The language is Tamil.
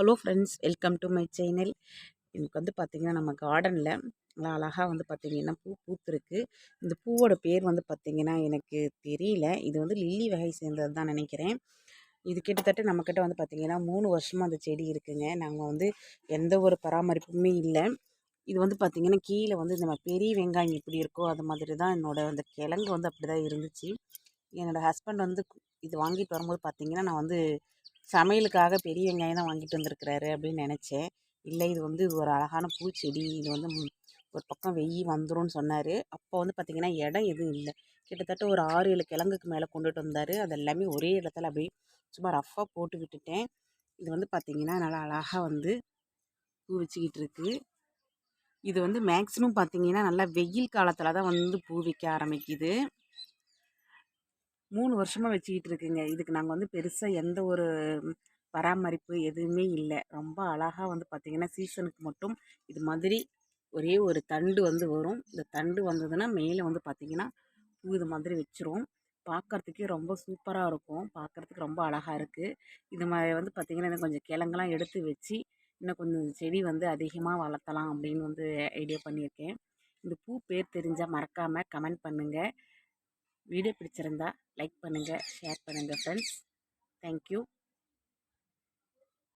Hello friends welcome to my channel. எனக்கு வந்து பார்த்திங்கன்னா நம்ம கார்டனில் நல்லா அழகாக வந்து பார்த்திங்கன்னா பூ பூத்துருக்கு. இந்த பூவோட பேர் வந்து பார்த்திங்கன்னா எனக்கு தெரியல. இது வந்து லில்லி வகை சேர்ந்தது தான் நினைக்கிறேன். இது கிட்டத்தட்ட நம்மக்கிட்ட வந்து பார்த்திங்கன்னா மூணு வருஷமாக அந்த செடி இருக்குங்க. நாங்கள் வந்து எந்த ஒரு பராமரிப்புமே இல்லை. இது வந்து பார்த்திங்கன்னா கீழே வந்து இந்த பெரிய வெங்காயம் எப்படி இருக்கோ அது மாதிரி தான் என்னோடய அந்த கிழங்கு வந்து அப்படி தான் இருந்துச்சு. என்னோடய ஹஸ்பண்ட் வந்து இது வாங்கிட்டு வரும்போது பார்த்திங்கன்னா நான் வந்து சமையலுக்காக பெரிய வெங்காயம் தான் வாங்கிட்டு வந்திருக்கிறாரு அப்படின்னு நினச்சேன். இல்லை இது வந்து ஒரு அழகான பூச்செடி இது வந்து ஒரு பக்கம் வெய் வந்துடும் சொன்னார். அப்போ வந்து பார்த்திங்கன்னா இடம் எதுவும் இல்லை. கிட்டத்தட்ட ஒரு ஆறு ஏழு கிழங்குக்கு மேலே கொண்டுட்டு வந்தார். அது எல்லாமே ஒரே இடத்துல அப்படியே சும்மா ரஃப்பாக போட்டு விட்டுட்டேன். இது வந்து பார்த்திங்கன்னா நல்லா அழகாக வந்து பூ வச்சுக்கிட்டு இருக்குது இது வந்து மேக்ஸிமம் பார்த்திங்கன்னா நல்லா வெயில் காலத்தில் தான் வந்து பூ வைக்க ஆரம்பிக்குது. மூணு வருஷமாக வச்சுக்கிட்டு இருக்குங்க. இதுக்கு நாங்கள் வந்து பெருசாக எந்த ஒரு பராமரிப்பு எதுவுமே இல்லை. ரொம்ப அழகாக வந்து பார்த்திங்கன்னா சீசனுக்கு மட்டும் இது மாதிரி ஒரே ஒரு தண்டு வந்து வரும். இந்த தண்டு வந்ததுன்னா மேலே வந்து பார்த்திங்கன்னா பூ இது மாதிரி வச்சிரும். பார்க்குறதுக்கே ரொம்ப சூப்பராக இருக்கும். பார்க்குறதுக்கு ரொம்ப அழகாக இருக்குது இது மாதிரி வந்து பார்த்திங்கன்னா இன்னும் கொஞ்சம் கிழங்கெல்லாம் எடுத்து வச்சு இன்னும் கொஞ்சம் செடி வந்து அதிகமாக வளர்த்தலாம் அப்படின்னு வந்து ஐடியா பண்ணியிருக்கேன். இந்த பூ பேர் தெரிஞ்சால் மறக்காமல் கமெண்ட் பண்ணுங்கள் வீடியோ பிடிச்சிருந்தா லைக் பண்ணுங்கள் ஷேர் பண்ணுங்கள் ஃப்ரெண்ட்ஸ் தேங்க்யூ